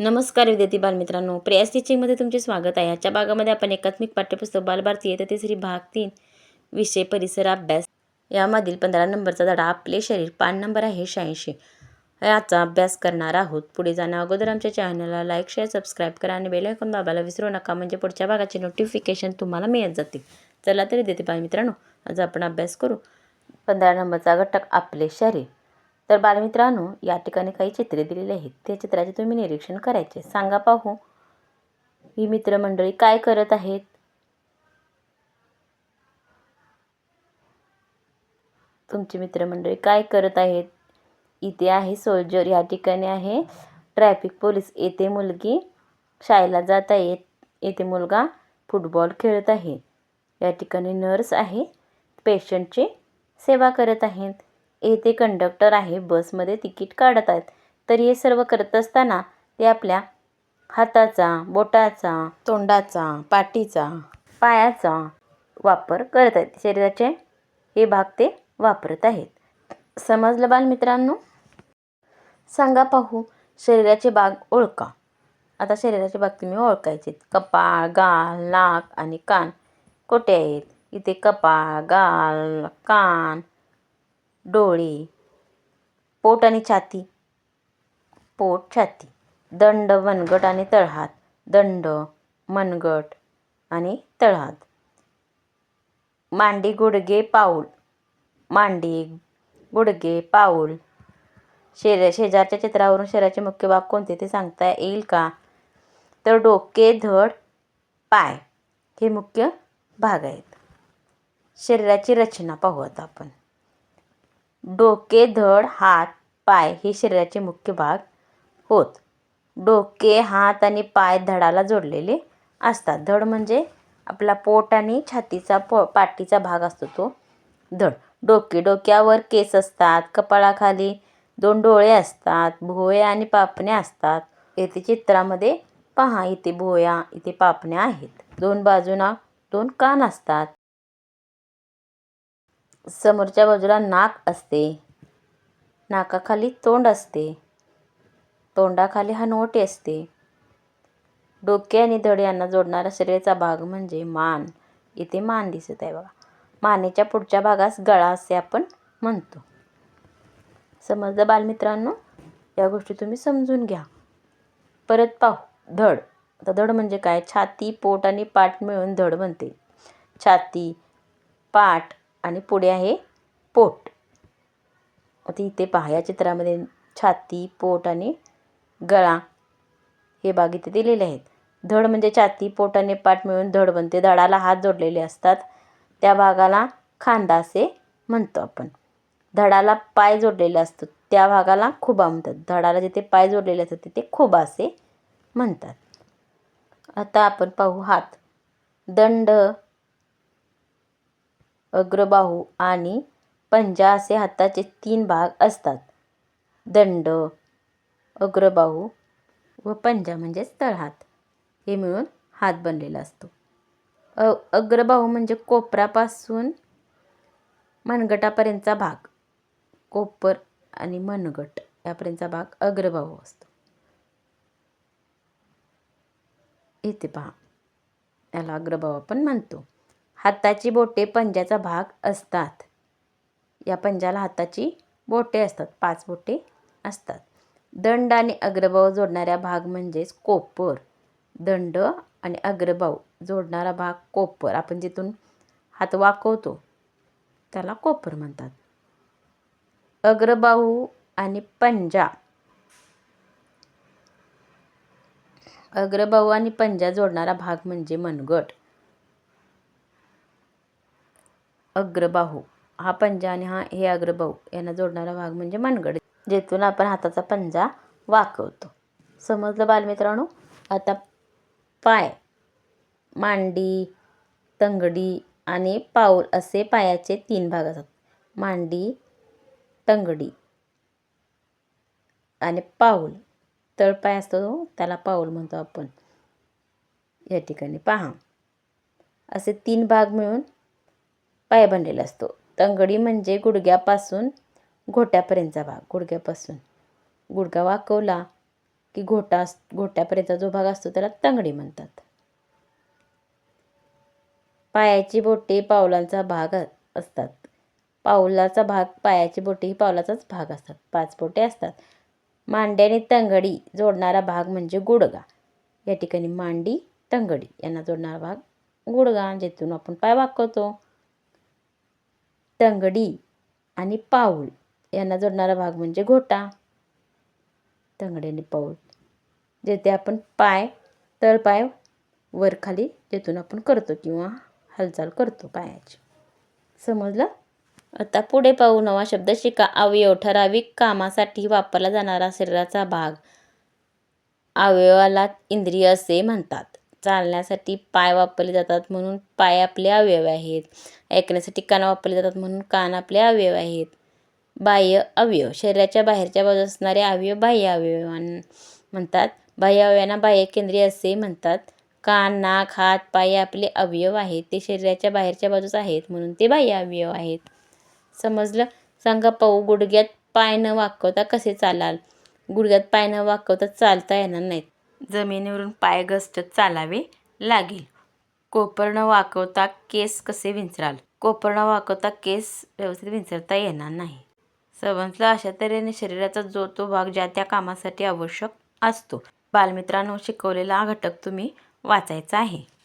नमस्कार विद्यार्थी बालमित्रांनो प्रेयास टीचिंगमध्ये तुमचे स्वागत आहे. आजच्या भागामध्ये आपण एकात्मिक पाठ्यपुस्तक बालभारती ते तिसरी भाग तीन विषय परिसर अभ्यास. यामधील पंधरा नंबरचा धडा आपले शरीर पान नंबर आहे शहाऐंशी. याचा अभ्यास करणार आहोत. पुढे जाण्या अगोदर आमच्या चॅनलला लाईक शेअर सबस्क्राईब करा आणि बेलायकॉन दाबायला विसरू नका. म्हणजे पुढच्या भागाचे नोटिफिकेशन तुम्हाला मिळत जातील चला तरी देते बालमित्रांनो आज आपण अभ्यास करू. पंधरा नंबरचा घटक आपले शरीर. तर बालमित्रांनो या ठिकाणी काही चित्रे दिलेली आहेत. त्या चित्राचे तुम्ही निरीक्षण करायचे. सांगा पाहू. ही मित्रमंडळी काय करत आहेत? तुमची मित्रमंडळी काय करत आहेत? इथे आहे सोल्जर या ठिकाणी आहे ट्रॅफिक पोलीस येथे मुलगी शाळेला जात आहे. येथे मुलगा फुटबॉल खेळत आहे. या ठिकाणी नर्स आहे. पेशंटची सेवा करत आहेत. येथे कंडक्टर आहे बसमध्ये तिकीट काढत आहेत. तर हे सर्व करत असताना ते आपल्या हाताचा बोटाचा तोंडाचा पाठीचा पायाचा वापर करत आहेत. शरीराचे हे भाग ते वापरत आहेत. समजलं बालमित्रांनो? सांगा पाहू शरीराचे भाग ओळखा. आता शरीराचे भाग तुम्ही ओळखायचे कपाळ गाल नाक आणि कान कोठे आहेत? इथे कपाळ गाल कान डोळे पोट आणि छाती. पोट छाती. दंड मनगट आणि तळहात. दंड मनगट आणि तळहात. मांडी गुडघे पाऊल. मांडी गुडघे पाऊल. शेर शेजारच्या चित्रावरून शरीराचे मुख्य भाग कोणते ते सांगता येईल का? तर डोके धड पाय हे मुख्य भाग आहेत. शरीराची रचना पाहू आता आपण. डोके धड हात पाय हे शरीराचे मुख्य भाग होत. डोके हात आणि पाय धडाला जोडलेले असतात. धड म्हणजे आपला पोट आणि छातीचा पो पाठीचा भाग असतो तो धड. डोके डोक्यावर केस असतात कपाळाखाली दोन डोळे असतात भुवया आणि पापण्या असतात. येथे चित्रामध्ये पहा इथे भुवया इथे पापण्या आहेत. दोन बाजूना दोन कान असतात. समोरच्या बाजूला नाक असते. नाकाखाली तोंड असते. तोंडाखाली हनवटी असते. डोके आणि धड यांना जोडणारा शरीराचा भाग म्हणजे मान. इथे मान दिसत आहे बघा. मानेच्या पुढच्या भागास गळा असे आपण म्हणतो. समजलं बालमित्रांनो? या गोष्टी तुम्ही समजून घ्या. परत पाहू. धड. आता धड म्हणजे काय? छाती पोट आणि पाठ मिळून धड बनते. छाती पाठ आणि पुढे आहे पोट. आता इथे पहा या चित्रामध्ये छाती पोट आणि गळा हे भाग इथे दिलेले आहेत. धड म्हणजे छाती पोट आणि पाठ मिळून धड बनते. धडाला हात जोडलेले असतात. त्या भागाला खांदा असे म्हणतो आपण. धडाला पाय जोडलेले असतो त्या भागाला खुबा म्हणतात. धडाला जिथे पाय जोडलेले असतात तिथे खुबा असे म्हणतात. आता आपण पाहू हात. दंड अग्रबाहू आणि पंजा असे हाताचे तीन भाग असतात. दंड अग्रबाहू व पंजा म्हणजेच तळहात हे मिळून हात बनलेला असतो. अ अग्रबाहू म्हणजे कोपरापासून मनगटापर्यंतचा भाग. कोपर आणि मनगट यापर्यंतचा भाग अग्रबाहू असतो. इथे पहा याला अग्रबाहू आपण म्हणतो. हाताची बोटे पंजाचा भाग असतात. या पंजाला हाताची बोटे असतात. पाच बोटे असतात. दंड आणि अग्रभाव जोडणाऱ्या भाग म्हणजेच कोपर. दंड आणि अग्रभाव जोडणारा भाग कोपर. आपण जिथून हात वाकवतो त्याला कोपर म्हणतात. अग्रबाहू आणि पंजा. अग्रबाहू आणि पंजा जोडणारा भाग म्हणजे मनगट. अग्रबाहू. हा पंजा आणि हा हे अग्रबाहू यांना जोडणारा भाग म्हणजे मनगड जेथून आपण हाताचा पंजा वाकवतो. समजलं बालमित्रांनो? आता पाय मांडी तंगडी आणि पाऊल असे पायाचे तीन भाग असतात. मांडी तंगडी आणि पाऊल. तळपाय असतो त्याला पाऊल म्हणतो आपण. या ठिकाणी पहा. असे तीन भाग मिळून पाय बनलेला असतो. तंगडी म्हणजे गुडघ्यापासून घोट्यापर्यंतचा भाग गुडघ्यापासून. गुडघा वाकवला की घोटा अस घोट्यापर्यंतचा जो भाग असतो त्याला तंगडी म्हणतात. पायाची बोटे पावलांचा भाग असतात. पावलाचा भाग पायाची बोटे ही पावलाचाच भाग असतात. पाच बोटे असतात. मांड्याने तंगडी जोडणारा भाग म्हणजे गुडगा या ठिकाणी मांडी तंगडी यांना जोडणारा भाग गुडगा ज्यातून आपण पाय वाकवतो. तंगडी आणि पाऊल यांना जोडणारा भाग म्हणजे घोटा. तंगडी आणि पाऊल. जेथे आपण पाय तळपाय वरखाली जेथून आपण करतो किंवा हालचाल करतो पायाची. समजलं? आता पुढे पाहू. नवा शब्द शिका. अवयव ठराविक कामासाठी वापरला जाणारा शरीराचा भाग. अवयवाला इंद्रिय असे म्हणतात. चालण्यासाठी पाय वापरले जातात म्हणून पाय आपले अवयव आहेत. ऐकण्यासाठी कान वापरले जातात म्हणून कान आपले अवयव आहेत. बाह्य अवयव शरीराच्या बाहेरच्या बाजूस असणारे अवयव बाह्य अवयव म्हणतात. बाह्य अवयवांना बाह्य केंद्रीय असे म्हणतात. कान नाक हात पाय आपले अवयव आहेत. ते शरीराच्या बाहेरच्या बाजूस आहेत म्हणून ते बाह्य अवयव आहेत. समजलं? सांगा पाहू. गुडघ्यात पाय न वाकवता कसे चालाल? गुडघ्यात पाय न वाकवता चालता येणार नाहीत. जमिनीवरून पाय चालावे लागेल. कोपर न वाकवता केस कसे विंचराल? कोपर न वाकवता केस व्यवस्थित विंचरता येणार नाही. समजलं अशा तऱ्हेने शरीराचा जो तो भाग ज्या त्या कामासाठी आवश्यक असतो. बालमित्रांनो शिकवलेला हा घटक तुम्ही वाचायचा आहे.